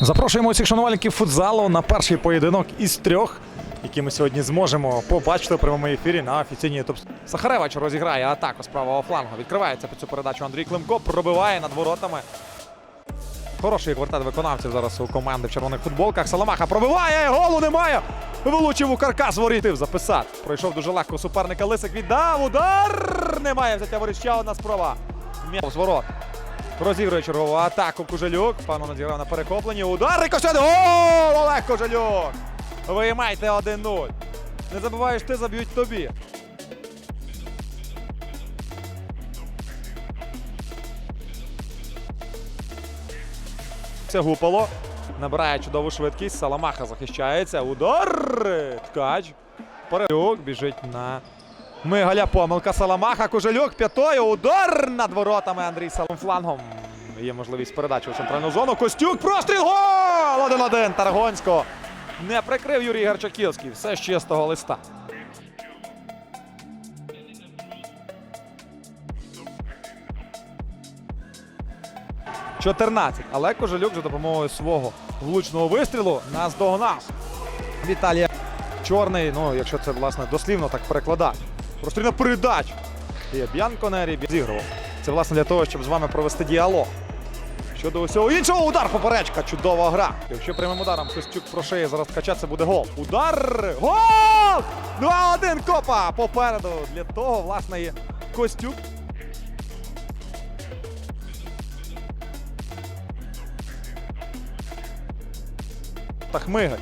Запрошуємо усіх шанувальників футзалу на перший поєдинок із трьох, які ми сьогодні зможемо побачити у прямому ефірі на офіційній ютуб. Сахаревич розіграє атаку з правого флангу. Відкривається під цю передачу Андрій Климко, пробиває над воротами. Хороший квартет виконавців зараз у команди в червоних футболках. Саламаха пробиває, голу немає. Вилучив у каркас ворітив записати. Пройшов дуже легко суперника Лисик. Віддав удар. Немає взяття воріт. Ще одна спроба. М'яв з ворот. Розігрує чергову атаку Кужелюк. Пану надіграв на перехопленні. Удар рикошет. Гол! Олег Кужелюк! Виймайте 1-0. Не забуваєш, ти заб'ють тобі. Це гупало. Набирає чудову швидкість. Саламаха захищається. Удар! Ткач. Перелюк біжить на Мигаля. Помилка Саламаха. Кужельок п'ятою. Удар над воротами Андрій Салом флангом. Є можливість передачі у центральну зону. Костюк. Простріл. Гол! 1-1. Таргонського. Не прикрив Юрій Герчаківський. Все з чистого листа. Чотирнадцять. Але Кожелюк за допомогою свого влучного вистрілу наздогнав. Віталія Чорний, ну якщо це власне дослівно так перекладати. Прострільна передача. І Б'янко Нері зігрував. Це власне для того, щоб з вами провести діалог. Щодо усього іншого удар поперечка. Чудова гра. Якщо прямим ударом Костюк прошиє зараз ткача, це буде гол. Удар! Гол! 2-1 копа попереду. Для того, власне, є Костюк. Тахмигаль.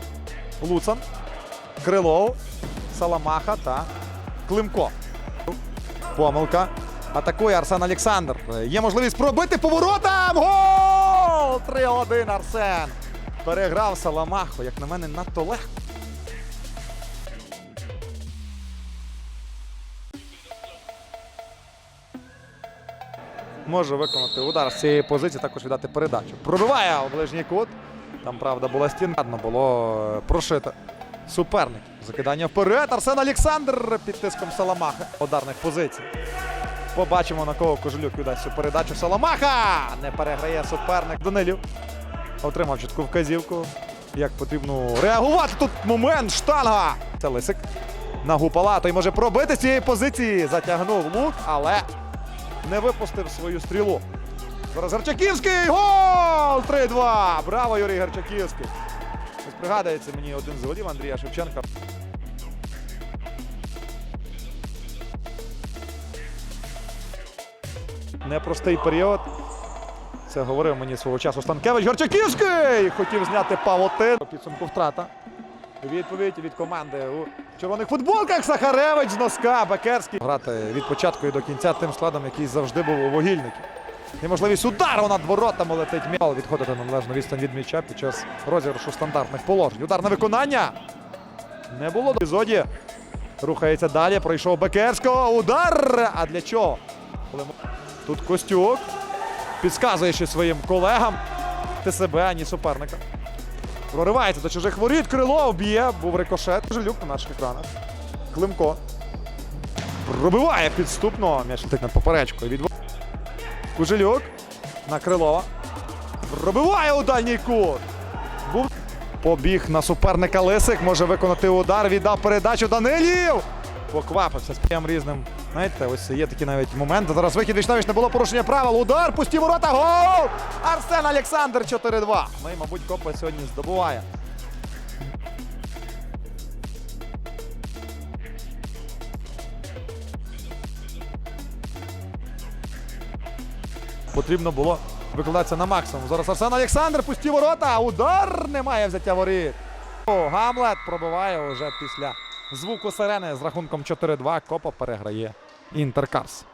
Луцан. Крилов. Саламаха та Климко. Помилка. Атакує Арсен Олександр. Є можливість пробити поворотом. Гол! 3-1 Арсен. Переграв Саламаху, як на мене, надто легко. Може виконати удар з цієї позиції, також віддати передачу. Пробиває у ближній кут. Там, правда, була стіна, було е, прошито. Суперник. Закидання вперед. Арсен Олександр під тиском Саламаха. Ударних позицій. Побачимо, на кого Кожелюк віддасть цю передачу. Саламаха! Не переграє суперник. Данилів. Отримав чітку вказівку. Як потрібно реагувати. Тут момент штанга. Це Лисик. Нагупала. Той може пробити з цієї позиції. Затягнув лук, але не випустив свою стрілу. Зараз Гарчаківський! Гол! 3-2! Браво, Юрій Гарчаківський! Ось пригадується мені один з голів Андрія Шевченка. Непростий період. Це говорив мені свого часу Станкевич. Гарчаківський! Хотів зняти павотин. Підсумку втрата. Відповідь від команди у червоних футболках. Сахаревич з носка. Бекерський. Грати від початку і до кінця тим складом, який завжди був у вугільників. І можливість удару над воротами летить м'ял. Відходити на належну відстань від м'яча під час розіграшу стандартних положень. Удар на виконання. Не було до епізоді. Рухається далі. Пройшов Бекерського. Удар! А для чого? Тут Костюк. Підказує ще своїм колегам. Ти себе, ані суперника. Проривається до чужих воріт. Крилов б'є. Був рикошет. Жилюк на наших екранах. Климко. Пробиває підступно. М'яч летить над поперечкою. Кужелюк на Крилова. Пробиває у дальній кут. Був побіг на суперника Лисик. Може виконати удар. Віддав передачу Данилів. Поквапився з прям різним. Знаєте, ось є такі навіть моменти. Зараз вихід вічнавіч не було порушення правил. Удар, пусті ворота. Гол! Арсен Олександр 4-2. Ну і, мабуть, Копа сьогодні здобуває. Потрібно було викладатися на максимум. Зараз Арсен Олександр, пусті ворота. Удар немає взяття воріт. Гамлет пробиває уже після звуку сирени з рахунком 4-2. Копа переграє Інтеркарс.